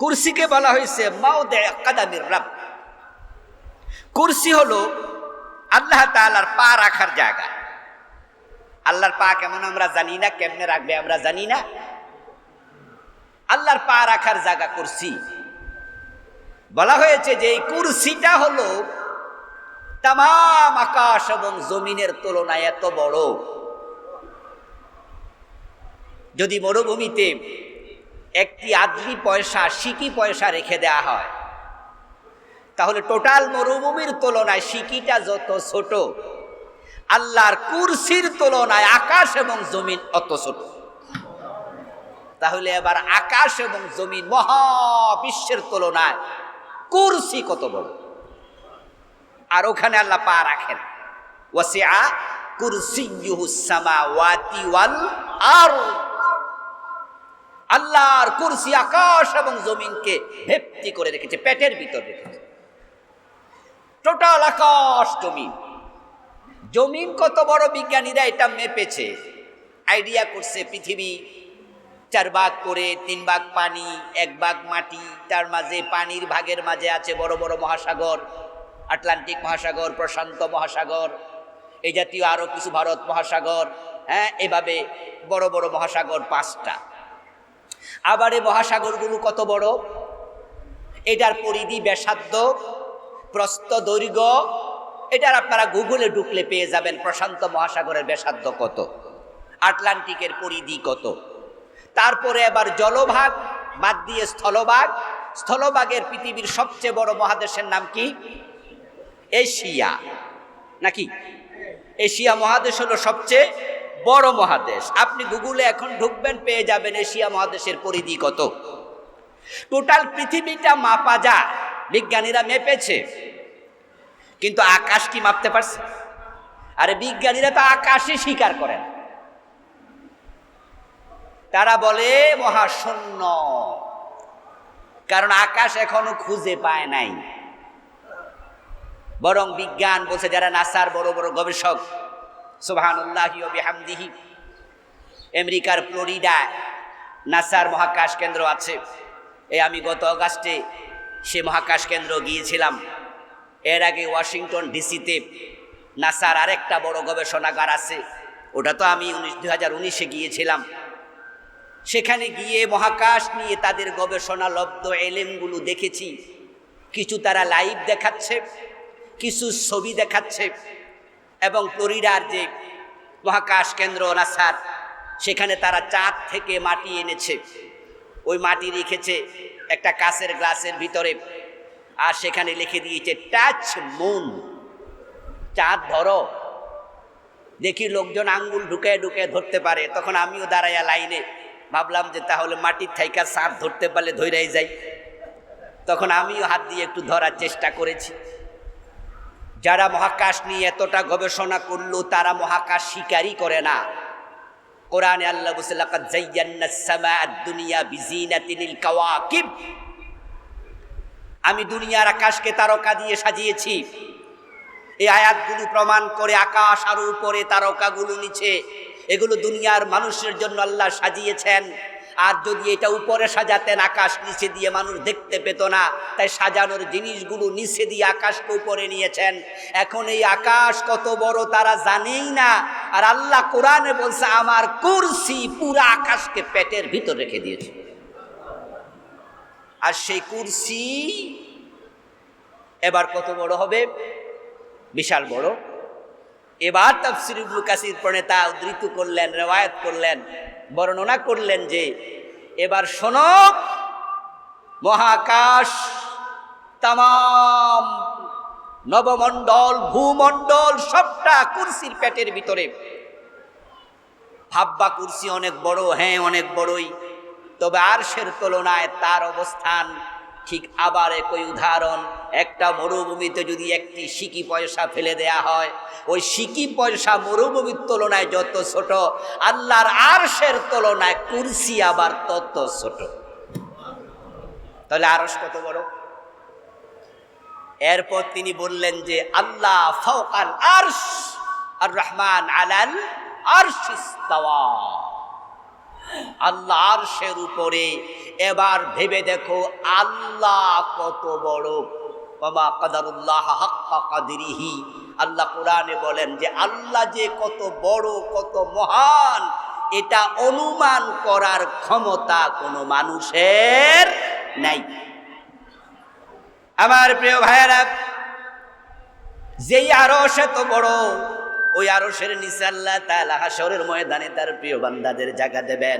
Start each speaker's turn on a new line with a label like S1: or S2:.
S1: কুরসিকে বলা হয়েছে মাউদে কাদামির রাব। কুরসি হলো আল্লাহ তাআলার পা রাখার জায়গা। আল্লাহর পা কেমন আমরা জানি না, কেমনে রাখবে আমরা জানি না। আল্লাহর পা রাখার জায়গা কুরসি। বলা হয়েছে যে এই কুরসিটা হলো তাম আকাশ এবং জমিনের তুলনায় এত বড়। যদি মরুভূমিতে একটি আদমি পয়সা সিকি পয়সা রেখে দেয়া হয়। তাহলে টোটাল মরুভূমির তুলনায় সিকিটা যত ছোট, আল্লাহর কুরসির তুলনায় আকাশ এবং জমিন অত ছোট। তাহলে এবার আকাশ এবং জমিন মহাবিশ্বের তুলনায় কুরসি কত বড়? আর ওখানে আল্লাহ পা রাখেন। ওয়াসিআ কুরসিয়ুহুস সামাওয়াতি ওয়াল আরদ। আল্লাহর কুরসি, আকাশ এবং জমিনকে ভেপ্তি করে রেখেছে, পেটের ভিতর রেখেছে। টোটাল আকাশ, জমিন। জমিন কত বড় বিজ্ঞানীরা এটা মেপেছে। আইডিয়া করছে পৃথিবী, চার ভাগ করে তিন ভাগ পানি, এক ভাগ মাটি, তার মাঝে পানির ভাগের মাঝে আছে বড় বড় মহাসাগর, আটলান্টিক মহাসাগর, প্রশান্ত মহাসাগর, এই জাতীয় আরও কিছু ভারত মহাসাগর হ্যাঁ এভাবে বড় বড় মহাসাগর পাঁচটা। আবার এই মহাসাগরগুলো কত বড়? এটার পরিধি ব্যাসার্ধ, প্রস্থ দৈর্ঘ্য, এটার আপনারা গুগলে ঢুকলে পেয়ে যাবেন প্রশান্ত মহাসাগরের ব্যাসার্ধ কত, আটলান্টিকের পরিধি কত। তারপরে আবার জলভাগ, বাদ দিয়ে স্থলভাগ। স্থলভাগের পৃথিবীর সবচেয়ে বড় মহাদেশের নাম কি? এশিয়া। নাকি? এশিয়া মহাদেশ হলো সবচেয়ে বড় মহাদেশ। আপনি গুগলে এখন ঢুকবেন, পেয়ে যাবেন এশিয়া মহাদেশের পরিধি কত। টোটাল পৃথিবীটা মাপা যায়। বিজ্ঞানীরা মেপেছে। কিন্তু আকাশ কি মাপতে পারছে? আরে বিজ্ঞানীরা তো আকাশই স্বীকার করেন। তারা বলে, মহাশূন্য। কারণ আকাশ এখনও খুঁজে পায় নাই। বরং বিজ্ঞান বলছে, যারা নাসার বড় বড় গবেষক সুবহানুল্লাহি আমেরিকার ফ্লোরিডায় নাসার মহাকাশ কেন্দ্র আছে। এই আমি গত অগাস্টে সে মহাকাশ কেন্দ্র গিয়েছিলাম। এর আগে ওয়াশিংটন ডিসিতে নাসার আরেকটা বড় গবেষণাগার আছে। ওটা তো আমি উনিশ দু হাজার উনিশে গিয়েছিলাম। সেখানে গিয়ে মহাকাশ নিয়ে তাদের গবেষণা লব্ধ এলেমগুলো দেখেছি। কিছু তারা লাইভ দেখাচ্ছে, কিছু ছবি দেখাচ্ছে। এবং ফ্লোরিডার যে মহাকাশ কেন্দ্র নাসার, সেখানে তারা চাঁদ থেকে মাটি এনেছে। ওই মাটি রেখেছে একটা কাঁচের গ্লাসের ভিতরে। আর সেখানে লিখে দিয়েছে টাচ মুন চাঁদ ধরো। দেখি লোকজন আঙ্গুল ঢুকে ঢুকে ধরতে পারে। তখন আমিও দাঁড়াইয়া লাইনে ভাবলাম যে তাহলে মাটির থাইকা চাঁদ ধরতে পারলে ধৈরাই যাই। তখন আমিও হাত দিয়ে একটু ধরার চেষ্টা করেছি। যারা মহাকাশ নিয়ে এতটা গবেষণা করল, তারা মহাকাশ শিকারই করে না। কোরআনে আল্লাহ বলছে, লাকাদ যায়্যান্নাস সামাআদ দুনিয়া আমি দুনিয়ার আকাশকে তারকা দিয়ে সাজিয়েছি। এই আয়াতগুলো প্রমাণ করে আকাশ আর উপরে তারকাগুলো নিচে। এগুলো দুনিয়ার মানুষের জন্য আল্লাহ সাজিয়েছেন। আর যদি এটা উপরে সাজাতেন, আকাশ নিচে দিয়ে মানুষ দেখতে পেত না, তাই সাজানোর জিনিসগুলো নিচে দিয়ে আকাশকে উপরে নিয়েছেন। এখন এই আকাশ কত বড় তারা জানেই না। আর আল্লাহ কোরআনে বলছে, আমার কুরসি পুরা আকাশকে পেটের ভিতর রেখে দিয়েছে। আর সেই কুরসি এবার কত বড় হবে? বিশাল বড়। এবার তাফসির ইবনু কাসির প্রণেতা উদ্ধৃত করলেন, রেওয়ায়ত করলেন, বর্ণনা করলেন যে, এবার শোনো, মহাকাশ তাম নবমণ্ডল, ভূমণ্ডল, সবটা কুরসির পেটের ভিতরে। ভাববা কুরসি অনেক বড় হ্যাঁ অনেক বড়ই, তবে আর সের তুলনায় তার অবস্থান ঠিক আবার একই উদাহরণ, একটা মরুভূমিতে যদি একটি সিকি পয়সা ফেলে দেয়া হয়, ওই সিকি পয়সা মরুভূমির তুলনায় যত ছোট, আল্লাহর আরশের তুলনায় কুরসি আবার তত ছোট। তাহলে আরস কত বড়? এরপর তিনি বললেন যে, আল্লাহ ফৌকাল আরশ, আর রহমান আলাল আরশ ইস্তাওয়া আল্লাহ আরশের উপরে। এবার ভেবে দেখো, আল্লাহ কত বড়। বাবা কাদারুল্লাহ হাক্কা কাদিরিহি। আল্লাহ কোরআনে বলেন যে, আল্লাহ যে কত বড়, কত মহান, এটা অনুমান করার ক্ষমতা কোনো মানুষের নাই। আমার প্রিয় ভাইয়েরা, যেই আরস এত বড় ওই আরসের নিচে আল্লাহ তাআলা হাসরের ময়দানে তার প্রিয় বান্দাদের জায়গা দেবেন।